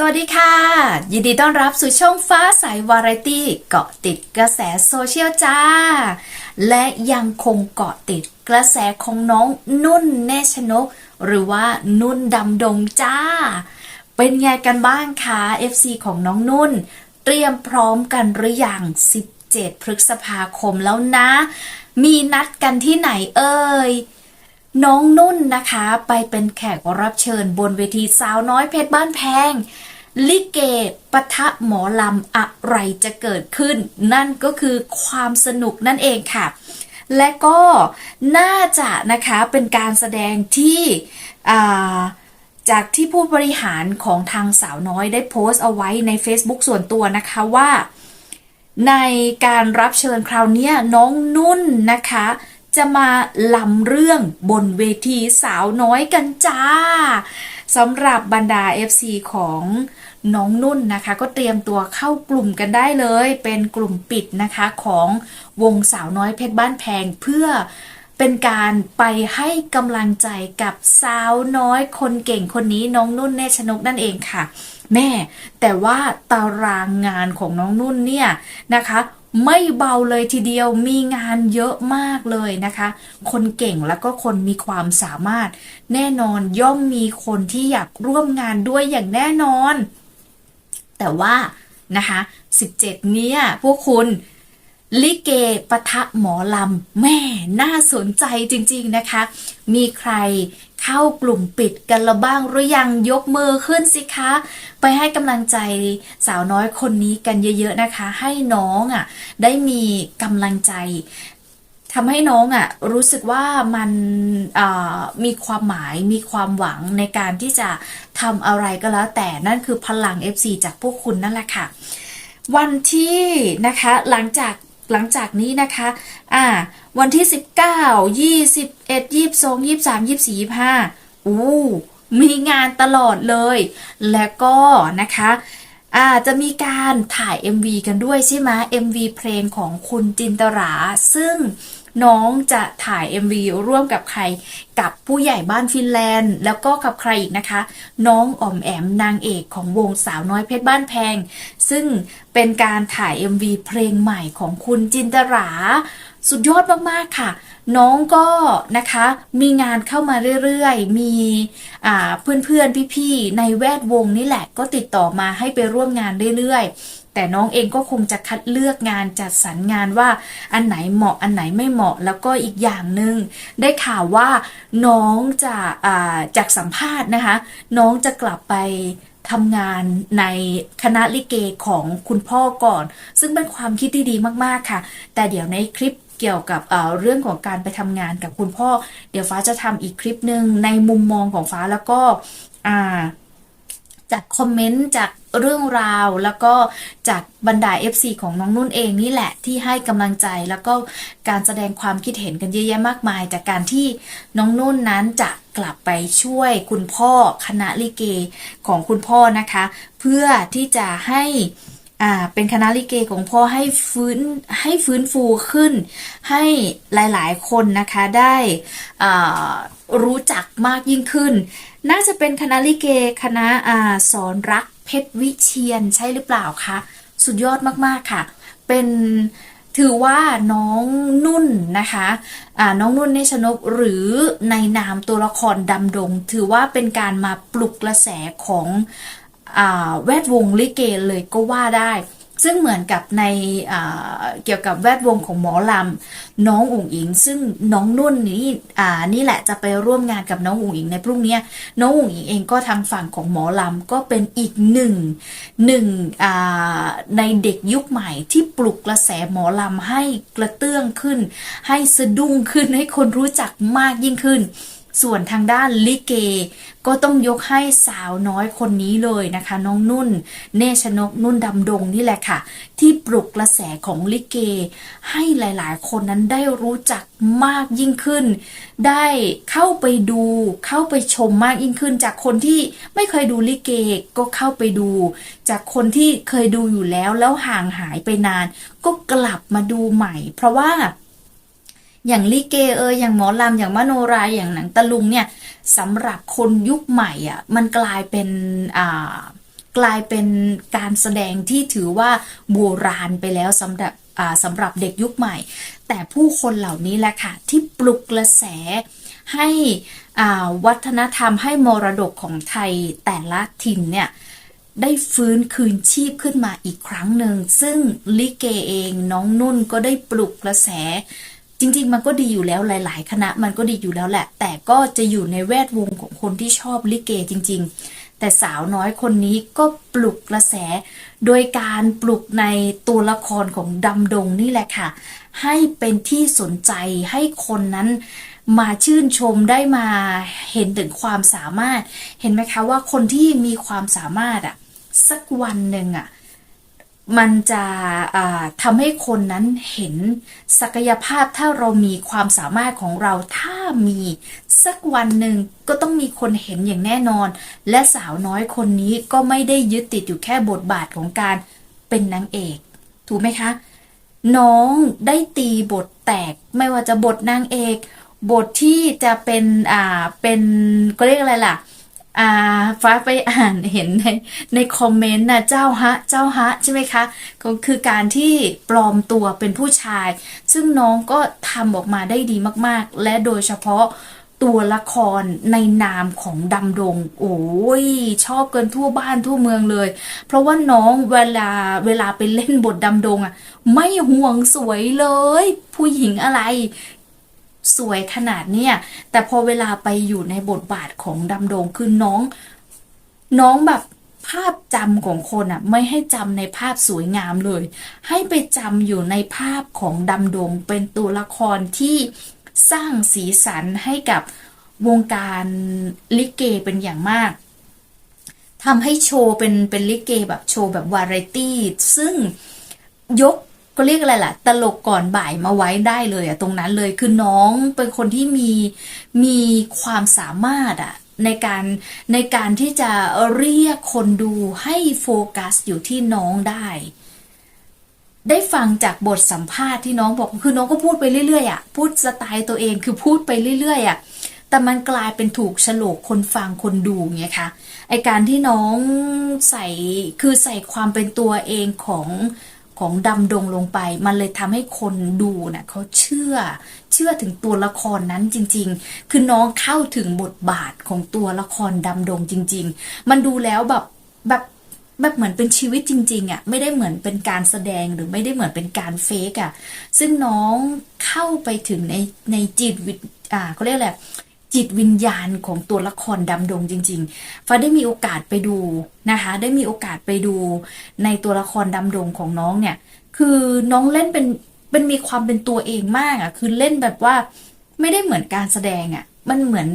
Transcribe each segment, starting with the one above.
สวัสดีค่ะ ยินดีต้อนรับสู่ช่องฟ้าใสวาไรตี้เกาะติดกระแสโซเชียลจ้า และยังคงเกาะติดกระแสของน้องนุ่นเนชนก หรือว่านุ่นดำดงจ้า เป็นไงกันบ้างคะ FC ของน้องนุ่น เตรียมพร้อมกันหรือยัง 17 พฤษภาคมแล้วนะ มีนัดกันที่ไหนเอ่ย น้องนุ่นนะคะ ไปเป็นแขกรับเชิญบนเวทีสาวน้อยเพชรบ้านแพง ลิเกปะทะหมอลำอะไรจะเกิดขึ้น นั่นก็คือความสนุกนั่นเองค่ะ และก็น่าจะนะคะเป็นการแสดงที่จากที่ผู้บริหารของทางสาวน้อยได้โพสต์เอาไว้ใน Facebook ส่วนตัวนะคะว่า ในการรับเชิญคราวนี้น้องนุ่นนะคะ จะมาลำเรื่องบนเวทีสาวน้อยกันจ้าสำหรับบรรดา FC ของน้องนุ่นนะคะ ก็เตรียมตัวเข้ากลุ่มกันได้เลย เป็นกลุ่มปิดนะคะของวงสาวน้อยเพชรบ้านแพงเพื่อเป็นการไปให้กำลังใจกับสาวน้อยคนเก่งคนนี้น้องนุ่นเนชนกนั่นเองค่ะ แม่แต่ว่าตารางงานของน้องนุ่นเนี่ยนะคะ ไม่เบาเลยทีเดียวมีงานเยอะมากเลยนะคะ คนเก่งแล้วก็คนมีความสามารถ แน่นอนย่อมมีคนที่อยากร่วมงานด้วยอย่างแน่นอน แต่ว่านะคะ 17 เนี้ยพวกคุณ ลิเกปะทะหมอลำแม่น่าสนใจจริงๆนะคะ มีใครเข้ากลุ่มปิดกันละบ้างหรือยังยกมือขึ้นสิคะ ไปให้กำลังใจสาวน้อยคนนี้กันเยอะๆนะคะ ให้น้องอะได้มีกำลังใจทำให้น้องอะรู้สึกว่ามันมีความหมายมีความหวังในการที่จะทำอะไรก็แล้ว แต่นั่นคือพลัง FC จากพวกคุณนั่นแหละค่ะ วันที่นะคะหลังจาก หลังจากนี้นะคะ อ่า วันที่ 19 21 22 23 24 25อู้มีงานตลอดเลย แล้วก็นะคะอ่าจะมีการถ่าย MV กันด้วยใช่ไหม MV เพลงของคุณจินตรา ซึ่ง น้องจะถ่าย MV ร่วมกับใคร กับผู้ใหญ่บ้านฟินแลนด์ แล้วก็กับใครอีกนะคะ น้องอ๋อมแอมนางเอกของวงสาวน้อยเพชรบ้านแพง ซึ่งเป็นการถ่าย MV เพลงใหม่ของคุณจินตราสุดยอดมาก ๆ ค่ะ น้องก็นะคะมีงานเข้ามาเรื่อย ๆ มีเพื่อน ๆ พี่ ๆ ในแวดวงนี่แหละ ก็ติดต่อมาให้ไปร่วมงานเรื่อย ๆ แต่น้องเองก็คงจะคัดเลือกงานจัดสรรงานว่าอันไหนเหมาะอันไหนไม่เหมาะแล้วก็อีกอย่างหนึ่งได้ข่าวว่าน้องจะอ่าจากสัมภาษณ์นะคะ น้องจะกลับไปทำงานในคณะลิเกของคุณพ่อก่อน ซึ่งเป็นความคิดที่ดีมากๆค่ะ แต่เดี๋ยวในคลิปเกี่ยวกับเเรื่องของการไปทำงานกับคุณพ่อ เดี๋ยวฟ้าจะทำอีกคลิปหนึ่งในมุมมองของฟ้าแล้วก็อ่า จากคอมเมนต์จากเรื่องราว แล้วก็จากบรรดา FC ของน้องนุ่นเองนี่แหละที่ให้กำลังใจแล้วก็การแสดงความคิดเห็นกันเยอะแยะมากมาย จากการที่น้องนุ่นนั้นจะกลับไปช่วยคุณพ่อคณะลิเกของคุณพ่อนะคะ เพื่อที่จะให้ อ่าเป็นคณะลิเกของพ่อให้ฟื้นให้ฟื้นฟูขึ้น ให้หลายๆคนนะคะได้อ่ารู้จักมากยิ่งขึ้น น่าจะเป็นคณะลิเกคณะอ่าสอนรักเพชรวิเชียนใช่หรือเปล่าคะสุดยอดมากๆค่ะ เป็นถือว่าน้องนุ่นนะคะอ่าน้องนุ่นเนชนกหรือในนามตัวละครดำดง ถือว่าเป็นการมาปลุกกระแสของอ แวดวงลิเกเลยก็ว่าได้ ซึ่งเหมือนกับในเกี่ยวกับแวดวงของหมอลำน้องอุ๋งอิง ซึ่งน้องนุ่นนี่นี่แหละจะไปร่วมงานกับน้องอุ๋งอิงในพรุ่งนี้น้องอุ๋งอิงเองก็ทางฝั่งของหมอลำก็เป็นอีกหนึ่งหนึ่งในเด็กยุคใหม่ที่ปลุกกระแสหมอลำให้กระเตื้องขึ้น ให้สะดุ้งขึ้นให้คนรู้จักมากยิ่งขึ้น ส่วนทางด้านลิเก ก็ต้องยกให้สาวน้อยคนนี้เลยนะคะ น้องนุ่น เนชนกนุ่นดำดงนี่แหละค่ะ ที่ปลุกกระแสของลิเก ให้หลายๆ คนนั้นได้รู้จักมากยิ่งขึ้น ได้เข้าไปดูเข้าไปชมมากยิ่งขึ้น จากคนที่ไม่เคยดูลิเกก็เข้าไปดู จากคนที่เคยดูอยู่แล้วแล้วห่างหายไปนาน ก็กลับมาดูใหม่ เพราะว่า อย่างลิเกเอออย่างหมอลำอย่างมโนราอย่างหนังตะลุงเนี่ยสำหรับคนยุคใหม่อะมันกลายเป็นอ่ากลายเป็นการแสดงที่ถือว่าโบราณไปแล้วสำหรับอ่าสำหรับเด็กยุคใหม่ แต่ผู้คนเหล่านี้แหละค่ะ ที่ปลุกกระแสให้อ่าวัฒนธรรมให้มรดกของไทยแต่ละถิ่นเนี่ยได้ฟื้นคืนชีพขึ้นมาอีกครั้งหนึ่ง ซึ่งลิเกเองน้องนุ่นก็ได้ปลุกกระแส จริง ๆ มันก็ดีอยู่แล้วหลาย ๆ คณะมันก็ดีอยู่แล้วแหละ แต่ก็จะอยู่ในแวดวงของคนที่ชอบลิเกจริง ๆ แต่สาวน้อยคนนี้ก็ปลุกกระแส โดยการปลุกในตัวละครของดำดงนี่แหละค่ะ ให้เป็นที่สนใจให้คนนั้นมาชื่นชมได้มาเห็นถึงความสามารถ เห็นไหมคะว่าคนที่มีความสามารถอะสักวันหนึ่งอะ มันจะทำให้คนนั้นเห็นศักยภาพถ้าเรามีความสามารถของเราถ้ามีสักวันหนึ่งก็ต้องมีคนเห็นอย่างแน่นอน และสาวน้อยคนนี้ก็ไม่ได้ยึดติดอยู่แค่บทบาทของการเป็นนางเอก ถูกไหมคะ น้องได้ตีบทแตกไม่ว่าจะบทนางเอก บทที่จะเป็นอ่าเป็นก็เรียกอะไรล่ะ อ่าฟ้าไปอ่านเห็นในในคอมเมนต์นะเจ้าฮะ เจ้าฮะ ใช่ไหมคะ ก็คือการที่ปลอมตัวเป็นผู้ชาย ซึ่งน้องก็ทำออกมาได้ดีมากๆ และโดยเฉพาะตัวละครในนามของดำดง โอ้ย ชอบเกินทั่วบ้านทั่วเมืองเลย เพราะว่าน้องเวลาเวลาไปเล่นบทดำดงอะ ไม่ห่วงสวยเลย ผู้หญิงอะไร สวยขนาดเนี้ยแต่พอเวลาไปอยู่ในบทบาทของดำดงคือน้อง น้องแบบภาพจำของคนอะ ไม่ให้จำในภาพสวยงามเลย ให้ไปจำอยู่ในภาพของดำดงเป็นตัวละครที่สร้างสีสันให้กับวงการลิเกเป็นอย่างมากทำให้โชว์เป็นเป็นลิเกแบบโชว์แบบวาไรตี้ ซึ่งยก ก็เรียกอะไรล่ะ ตลกก่อนบ่ายมาไว้ได้เลยอะตรงนั้นเลยคือน้องเป็นคนที่มีมีความสามารถอะในการในการที่จะเรียกคนดูให้โฟกัสอยู่ที่น้องได้ ได้ฟังจากบทสัมภาษณ์ที่น้องบอกคือน้องก็พูดไปเรื่อยๆอะพูดสไตล์ตัวเองคือพูดไปเรื่อยๆอะแต่มันกลายเป็นถูกฉลกคนฟังคนดูไงคะไอการที่น้องใส่คือใส่ความเป็นตัวเองของ ของดำดงลงไป มันเลยทำให้คนดูน่ะเขาเชื่อ เชื่อถึงตัวละครนั้นจริง ๆ คือน้องเข้าถึงบทบาทของตัวละครดำดงจริง ๆ มันดูแล้วแบบแบบแบบเหมือนเป็นชีวิตจริงๆอะ่ะไม่ได้เหมือนเป็นการแสดงหรือไม่ได้เหมือนเป็นการเฟกอะ่ะซึ่งน้องเข้าไปถึงในในจิตวิญอ่าเขาเรียกอะไร จิตวิญญาณของตัวละครดำดงจริงๆฟ้าได้มีโอกาสไปดูนะคะ ได้มีโอกาสไปดูในตัวละครดำดงของน้องเนี่ย คือน้องเล่นเป็นเป็นมีความเป็นตัวเองมากอะ่ะ คือเล่นแบบว่าไม่ได้เหมือนการแสดงอะ่ะ มันเหมือน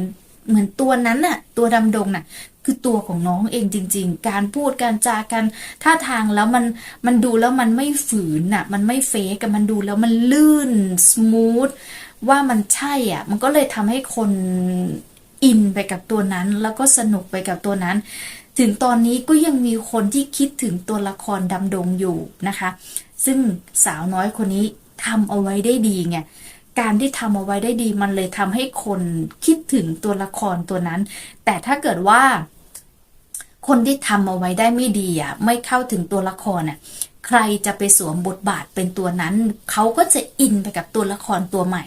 เหมือนตัวนั้นน่ะ ตัวดำดงน่ะ คือตัวของน้องเองจริง ๆ การพูดการจากันท่าทางแล้วมันมันดูแล้วมันไม่ฝืนน่ะ มันไม่เฟกอะมันดูแล้วมันลื่นสมูทว่ามันใช่อะ มันก็เลยทำให้คนอินไปกับตัวนั้น แล้วก็สนุกไปกับตัวนั้น ถึงตอนนี้ก็ยังมีคนที่คิดถึงตัวละครดำดงอยู่นะคะ ซึ่งสาวน้อยคนนี้ทำเอาไว้ได้ดีไง การที่ทำเอาไว้ได้ดีมันเลยทำให้คนคิดถึงตัวละครตัวนั้น แต่ถ้าเกิดว่า คนที่ทำเอาไว้ได้ไม่ดีอะ ไม่เข้าถึงตัวละครอะ ใครจะไปสวมบทบาทเป็นตัวนั้น เขาก็จะอินไปกับตัวละครตัวใหม่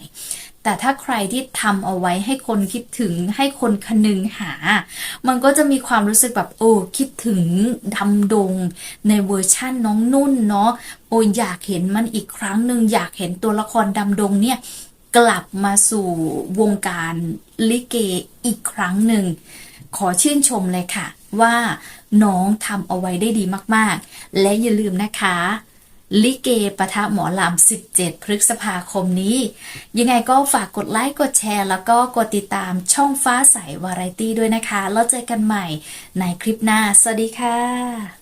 แต่ถ้าใครที่ทำเอาไว้ให้คนคิดถึงให้คนคนึงหา มันก็จะมีความรู้สึกแบบโอ้คิดถึงดำดง ในเวอร์ชั่นน้องนุ่นเนาะโอ้อยากเห็นมันอีกครั้งหนึ่งอยากเห็นตัวละครดำดงเนี่ยกลับมาสู่วงการลิเกอีกครั้งหนึ่ง ขอชื่นชมเลยค่ะ ว่าน้องทำเอาไว้ได้ดีมาก ๆ และอย่าลืมนะคะ ลิเกปะทะหมอลำ 17 พฤษภาคมนี้ ยังไงก็ฝากกดไลค์ กดแชร์ แล้วก็กดติดตามช่องฟ้าใสวาไรตี้ด้วยนะคะ แล้วเจอกันใหม่ในคลิปหน้า สวัสดีค่ะ